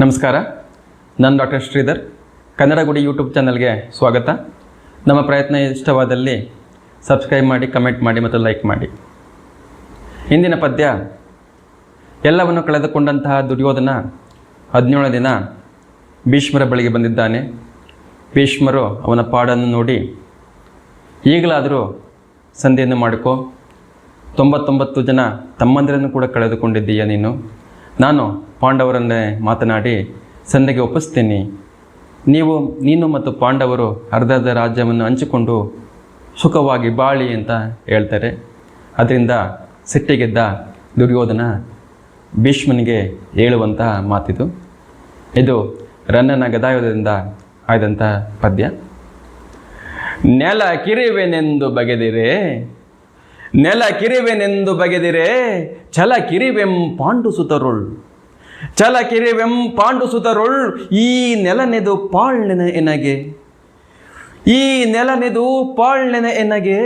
ನಮಸ್ಕಾರ. ನಾನು ಡಾಕ್ಟರ್ ಶ್ರೀಧರ್. ಕನ್ನಡ ಗುಡಿ ಯೂಟ್ಯೂಬ್ ಚಾನಲ್ಗೆ ಸ್ವಾಗತ. ನಮ್ಮ ಪ್ರಯತ್ನ ಇಷ್ಟವಾದಲ್ಲಿ ಸಬ್ಸ್ಕ್ರೈಬ್ ಮಾಡಿ, ಕಮೆಂಟ್ ಮಾಡಿ ಮತ್ತು ಲೈಕ್ ಮಾಡಿ. ಇಂದಿನ ಪದ್ಯ, ಎಲ್ಲವನ್ನು ಕಳೆದುಕೊಂಡಂತಹ ದುರ್ಯೋಧನ ಹದಿನೇಳು ದಿನ ಭೀಷ್ಮರ ಬಳಿಗೆ ಬಂದಿದ್ದಾನೆ. ಭೀಷ್ಮರು ಅವನ ಪಾಡನ್ನು ನೋಡಿ, ಈಗಲಾದರೂ ಸಂಧಿಯನ್ನು ಮಾಡಿಕೊ, ತೊಂಬತ್ತೊಂಬತ್ತು ಜನ ತಮ್ಮಂದಿರನ್ನು ಕೂಡ ಕಳೆದುಕೊಂಡಿದ್ದೀಯ ನೀನು? ನಾನು ಪಾಂಡವರನ್ನೇ ಮಾತನಾಡಿ ಸಂಧಿಗೆ ಒಪ್ಪಿಸ್ತೀನಿ. ನೀವು, ನೀನು ಮತ್ತು ಪಾಂಡವರು ಅರ್ಧರ್ಧ ಅರ್ಧ ರಾಜ್ಯವನ್ನು ಹಂಚಿಕೊಂಡು ಸುಖವಾಗಿ ಬಾಳಿ ಅಂತ ಹೇಳ್ತಾರೆ. ಅದರಿಂದ ಸಿಟ್ಟಿಗೆದ್ದ ದುರ್ಯೋಧನ ಭೀಷ್ಮನಿಗೆ ಹೇಳುವಂತಹ ಮಾತಿದು. ಇದು ರನ್ನನ ಗದಾಯುಧದಿಂದ ಆದಂಥ ಪದ್ಯ. ನೆಲ ಕಿರಿವೆನೆಂದು ಬಗೆದಿರೆ, ನೆಲ ಕಿರಿವೆನೆಂದು ಬಗೆದಿರೆ, ಛಲ ಕಿರಿವೆಂ ಪಾಂಡು ಸುತರುಳ್ ಛಲ ಕಿರಿವೆಂ ಪಾಂಡು ಸುತರುಳ್ ಈ ನೆಲನೆದು ಪಾಳ್ನೆನ ಎನಗೆ. ಈ ನೆಲನೆದು ಪಾಳ್ನೆನ ಎನಗೆ.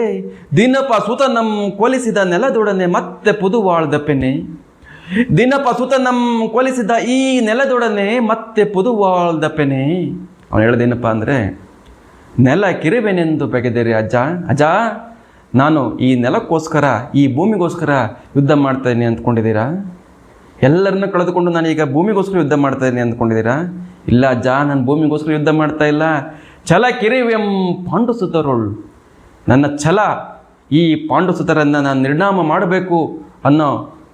ದಿನಪ ಸುತನಂ ಕೊಲಿಸಿದ ನೆಲದೊಡನೆ ಮತ್ತೆ ಪುದುವಾಳ್ದ ಪೆನೆ. ದಿನಪ ಸುತನಂ ಕೊಲಿಸಿದ ಈ ನೆಲದೊಡನೆ ಮತ್ತೆ ಪುದುವಾಳ್ದ ಪೆನೆ. ಅವನು ಹೇಳ್ದೇನಪ್ಪ ಅಂದರೆ, ನೆಲ ಕಿರಿವೆನೆಂದು ಬೆಗೆದೇರಿ ಅಜ್ಜ. ಅಜ್ಜ, ನಾನು ಈ ನೆಲಕ್ಕೋಸ್ಕರ, ಈ ಭೂಮಿಗೋಸ್ಕರ ಯುದ್ಧ ಮಾಡ್ತೇನೆ ಅಂದ್ಕೊಂಡಿದ್ದೀರಾ? ಎಲ್ಲರನ್ನ ಕಳೆದುಕೊಂಡು ನಾನು ಈಗ ಭೂಮಿಗೋಸ್ಕರ ಯುದ್ಧ ಮಾಡ್ತಾ ಇದ್ದೀನಿ ಅಂದ್ಕೊಂಡಿದ್ದೀರಾ? ಇಲ್ಲ ಅಜ್ಜ, ನಾನು ಭೂಮಿಗೋಸ್ಕರ ಯುದ್ಧ ಮಾಡ್ತಾ ಇಲ್ಲ. ಛಲ ಕಿರಿವೆಂ ಪಾಂಡುಸುತರುಳ್. ನನ್ನ ಛಲ ಈ ಪಾಂಡುಸುತರನ್ನು ನಾನು ನಿರ್ಣಾಮ ಮಾಡಬೇಕು ಅನ್ನೋ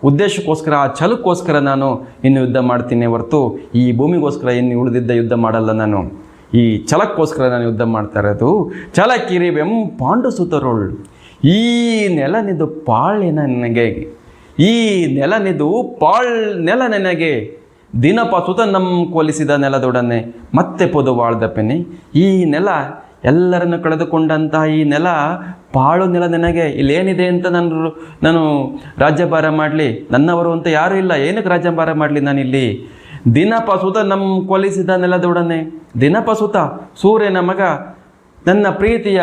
ಉದ್ದೇಶಕ್ಕೋಸ್ಕರ, ಆ ಛಲಕ್ಕೋಸ್ಕರ ನಾನು ಇನ್ನು ಯುದ್ಧ ಮಾಡ್ತೀನಿ ಹೊರತು ಈ ಭೂಮಿಗೋಸ್ಕರ ಇನ್ನು ಉಳಿದಿದ್ದ ಯುದ್ಧ ಮಾಡಲ್ಲ ನಾನು. ಈ ಛಲಕ್ಕೋಸ್ಕರ ನಾನು ಯುದ್ಧ ಮಾಡ್ತಾ ಇರೋದು ಛಲ ಕಿರಿವೆಂ ಪಾಂಡುಸುತರುಳ್. ಈ ನೆಲನಿದು ಪಾಳಿನ ನನಗೆ ಈ ನೆಲನಿದು ಪಾಳ್ ನೆಲ ನೆನಗೆ ದಿನಪ ಸುತ ನಮ್ಮ ಕೊಲಿಸಿದ ನೆಲದೊಡನೆ ಮತ್ತೆ ಪೊದು ಪೆನೆ ಈ ನೆಲ ಎಲ್ಲರನ್ನು ಕಳೆದುಕೊಂಡಂತಹ ಈ ನೆಲ ಪಾಳು ನೆಲ ನನಗೆ ಇಲ್ಲೇನಿದೆ ಅಂತ ನಾನು ನಾನು ರಾಜ್ಯಭಾರ ಮಾಡಲಿ, ನನ್ನವರು ಅಂತ ಯಾರೂ ಇಲ್ಲ, ಏನಕ್ಕೆ ರಾಜ್ಯಭಾರ ಮಾಡಲಿ ನಾನಿಲ್ಲಿ? ದಿನಪ ಸುತ ನಮ್ಮ ಕೊಲಿಸಿದ ನೆಲದೊಡನೆ, ದಿನಪ ಸುತ ಸೂರ್ಯನ ಮಗ, ನನ್ನ ಪ್ರೀತಿಯ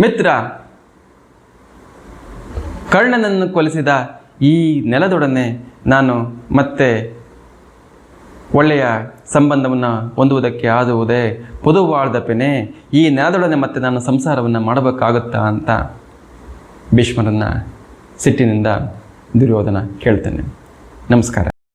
ಮಿತ್ರ. ಕರ್ಣನನ್ನು ಕೊಲಿಸಿದ ಈ ನೆಲದೊಡನೆ ನಾನು ಮತ್ತೆ ಒಳ್ಳೆಯ ಸಂಬಂಧವನ್ನು ಹೊಂದುವುದಕ್ಕೆ ಆದುವುದೇ ಪುದುವಾಳ್ದ ಈ ನೆಲದೊಡನೆ ಮತ್ತೆ ನಾನು ಸಂಸಾರವನ್ನು ಮಾಡಬೇಕಾಗುತ್ತಾ ಅಂತ ಭೀಷ್ಮರನ್ನು ಸಿಟ್ಟಿನಿಂದ ದುರ್ಯೋಧನ ಕೇಳ್ತೇನೆ. ನಮಸ್ಕಾರ.